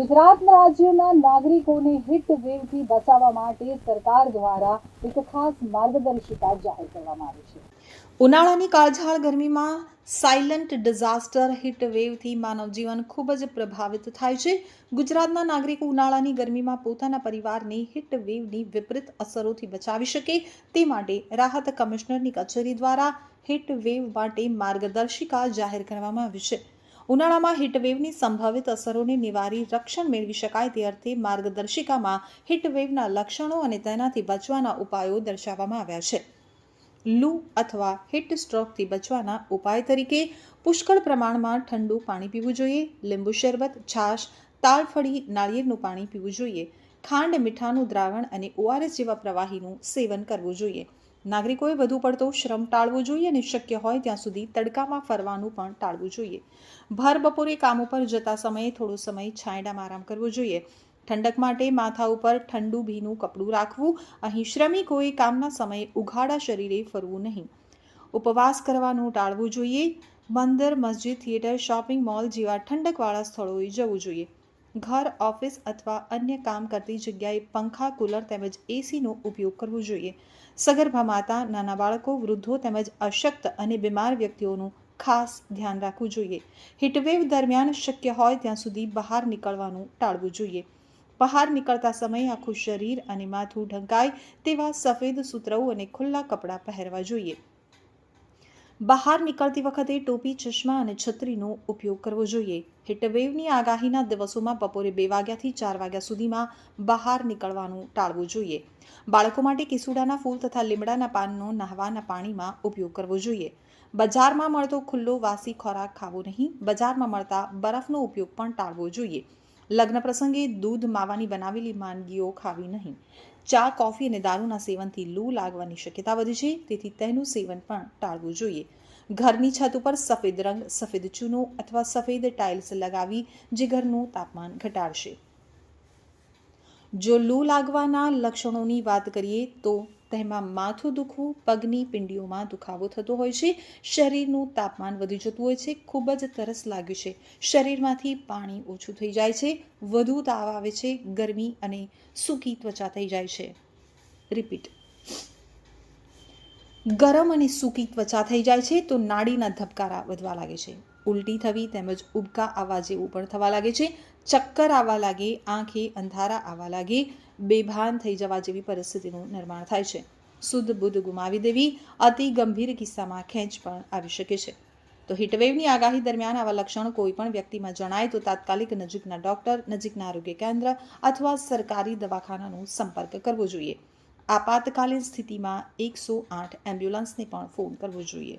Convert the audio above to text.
ગુજરાત રાજ્યના નાગરિકોને હિટ વેવથી બચાવવા માટે સરકાર દ્વારા એક ખાસ માર્ગદર્શિકા જાહેર કરવામાં આવી છે. ઉનાળાની કાળઝાળ ગરમીમાં સાયલન્ટ ડિઝાસ્ટર હિટ વેવથી માનવ જીવન ખૂબ જ પ્રભાવિત થાય છે. ગુજરાતના નાગરિકો ઉનાળાની ગરમીમાં પોતાના પરિવારને હિટ વેવની વિપરીત અસરોથી બચાવી શકે તે માટે રાહત કમિશનરની કચેરી દ્વારા હિટ વેવ માટે માર્ગદર્શિકા જાહેર કરવામાં આવી છે. ઉનાળામાં હીટવેવની સંભવિત અસરોને નિવારી રક્ષણ મેળવી શકાય તે અર્થે માર્ગદર્શિકામાં હીટવેવના લક્ષણો અને તેનાથી બચવાના ઉપાયો દર્શાવવામાં આવ્યા છે. લૂ અથવા હીટ સ્ટ્રોકથી બચવાના ઉપાય તરીકે પુષ્કળ પ્રમાણમાં ઠંડુ પાણી પીવું જોઈએ, લીંબુ શરબત, છાશ તાળફળી નાળિયેરનું પાણી પીવું જોઈએ, ખાંડ, મીઠાનું દ્રાવણ અને ઓઆરએસ જેવા પ્રવાહીનું સેવન કરવું જોઈએ. નાગરિકોએ વધુ પડતો શ્રમ ટાળવો જોઈએ અને શક્ય હોય ત્યાં સુધી તડકામાં ફરવાનું પણ ટાળવું જોઈએ. ભર બપોરે કામ ઉપર જતા સમયે થોડો સમય છાંયડામાં આરામ કરવો જોઈએ. ઠંડક માટે માથા ઉપર ઠંડુ ભીનું કપડું રાખવું. અહીં શ્રમિકોએ કામના સમયે ઉઘાડા શરીરે ફરવું નહીં. ઉપવાસ કરવાનું ટાળવું જોઈએ. મંદિર, મસ્જિદ, થિયેટર, શોપિંગ મોલ જેવા ઠંડકવાળા સ્થળોએ જવું જોઈએ. ઘર, ઓફિસ અથવા અન્ય કામ કરતી જગ્યાએ પંખા, કુલર તેમજ એસીનો ઉપયોગ કરવો જોઈએ. સગર્ભા માતા, નાના બાળકો, વૃદ્ધો તેમજ અશક્ત અને બીમાર વ્યક્તિઓનું ખાસ ધ્યાન રાખવું જોઈએ. હીટવેવ દરમિયાન શક્ય હોય ત્યાં સુધી બહાર નીકળવાનું ટાળવું જોઈએ. બહાર નીકળતા સમયે આખું શરીર અને માથું ઢંકાય તેવા સફેદ સુતરાઉ અને ખુલ્લા કપડાં પહેરવા જોઈએ. બહાર નીકળતી વખતે ટોપી, ચશ્મા અને છત્રીનો ઉપયોગ કરવો જોઈએ. હીટવેવની આગાહીના દિવસોમાં બપોરે બે વાગ્યાથી ચાર વાગ્યા સુધીમાં બહાર નીકળવાનું ટાળવું જોઈએ. બાળકો માટે કિસુડાના ફૂલ તથા લીમડાના પાનનો નહાવાના પાણીમાં ઉપયોગ કરવો જોઈએ. બજારમાં મળતો ખુલ્લો વાસી ખોરાક ખાવો નહીં. બજારમાં મળતા બરફનો ઉપયોગ પણ ટાળવો જોઈએ. લગ્ન પ્રસંગે દૂધ માવાની બનાવેલી માંદગીઓ ખાવી નહીં. ચા, કોફી અને દારૂના સેવનથી લૂ લાગવાની શક્યતા વધી છે, તેથી તેનું સેવન પણ ટાળવું જોઈએ. ઘરની છત ઉપર સફેદ રંગ, સફેદ ચૂનો અથવા સફેદ ટાઇલ્સ લગાવી જે ઘરનું તાપમાન ઘટાડશે. જો લૂ લાગવાના લક્ષણોની વાત કરીએ તો તેમાં માથું દુખવું, પગની પિંડીઓમાં દુખાવો થતો હોય છે. શરીરનું તાપમાન વધી જતું હોય છે. ખૂબ જ તરસ લાગ્યું છે. શરીરમાંથી પાણી ઓછું થઈ જાય છે. વધુ તાવ આવે છે. ગરમી અને સૂકી ત્વચા થઈ જાય છે. રિપીટ. ગરમ અને સૂકી ત્વચા થઈ જાય છે તો નાડીના ધબકારા વધવા લાગે છે. ઉલટી થવી તેમજ ઉબકા આવવા જેવું પણ થવા લાગે છે. ચક્કર આવવા લાગી, આંખી અંધારા આવવા લાગી, બેભાન થઈ જવા જેવી પરિસ્થિતિનું નિર્માણ થાય છે. શુદ્ધ બુદ્ધ ગુમાવી દેવી અતિ ગંભીર કિસ્સામાં ખેંચ પણ આવી શકે છે. તો હીટવેવની આગાહી દરમિયાન આવા લક્ષણો કોઈ પણ વ્યક્તિમાં જણાય તો તાત્કાલિક નજીકના ડોક્ટર, નજીકના આરોગ્ય કેન્દ્ર અથવા સરકારી દવાખાનાનો સંપર્ક કરવો જોઈએ. આપાતકાલીન સ્થિતિમાં એકસો આઠ એમ્બ્યુલન્સને પણ ફોન કરવો જોઈએ.